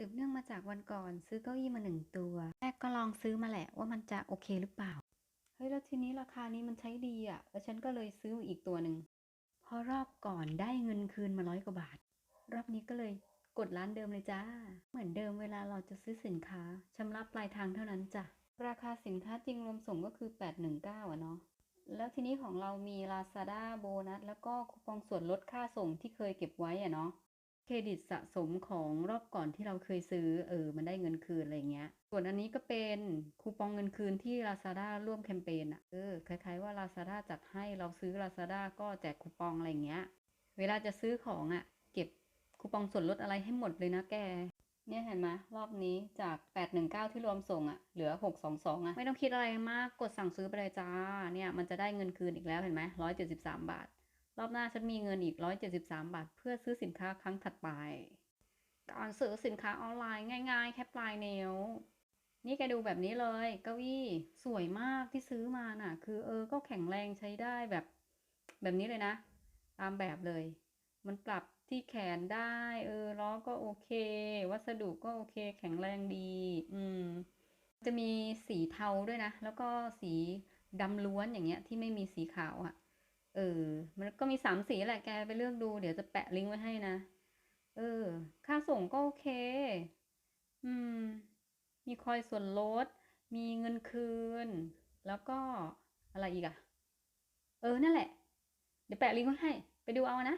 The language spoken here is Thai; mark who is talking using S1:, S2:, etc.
S1: สืบเนื่องมาจากวันก่อนซื้อเก้าอี้มาหนึ่งตัว แรกก็ลองซื้อมาแหละว่ามันจะโอเคหรือเปล่า เฮ้ยแล้วทีนี้ราคานี้มันใช้ดีอะ แล้วฉันก็เลยซื้ออีกตัวหนึ่งพราะรอบก่อนได้เงินคืนมาร้อยกว่าบาท รอบนี้ก็เลยกดร้านเดิมเลยจ้า เหมือนเดิมเวลาเราจะซื้อสินค้าชำระปลายทางเท่านั้นจ้ะ ราคาสินค้าจริงรวมส่งก็คือ 819อะเนาะ แล้วทีนี้ของเรามี Lazada โบนัสแล้วก็คูปองส่วนลดค่าส่งที่เคยเก็บไว้อะเนาะ เครดิตสะสมของรอบก่อนที่เราเคยซื้อ เออ มันได้เงินคืนอะไรเงี้ย ส่วนอันนี้ก็เป็นคูปองเงินคืนที่ Lazada ร่วมแคมเปญอะ เออ คล้ายๆว่า Lazada จัดให้เราซื้อ Lazada ก็แจกคูปองอะไรเงี้ย เวลาจะซื้อของอะ เก็บคูปองส่วนลดอะไรให้หมดเลยนะแก เนี่ยเห็นไหมรอบนี้จาก 819 ที่รวมส่งอะ เหลือ 622อะ ไม่ต้องคิดอะไรมาก กดสั่งซื้อไปเลยจ้า เนี่ย มันจะได้เงินคืนอีกแล้วเห็นไหม173 บาท รอบหน้าฉันมีเงินอีก 173 บาท เพื่อซื้อสินค้าครั้งถัดไป การซื้อสินค้าออนไลน์ง่าย ๆ แค่ปลายนิ้ว นี่แกดูแบบนี้เลยเก้าอี้สวยมากที่ซื้อมาน่ะ คือเออก็แข็งแรงใช้ได้แบบ แบบนี้เลยนะ ตามแบบเลย มันปรับที่แขนได้ เออล้อก็โอเค วัสดุก็โอเค แข็งแรงดี อืม จะมีสีเทาด้วยนะ แล้วก็สีดำล้วนอย่างเงี้ยที่ไม่มีสีขาวอะ่ะ เออ มันก็มีสามสีแหละแกไปเลือกดู เดี๋ยวจะแปะลิงก์ไว้ให้นะ เออ ค่าส่งก็โอเค อืม มีคอยส่วนลด มีเงินคืน แล้วก็อะไรอีกอะเออ นั่นแหละ เดี๋ยวแปะลิงก์ไว้ให้ ไปดูเอานะ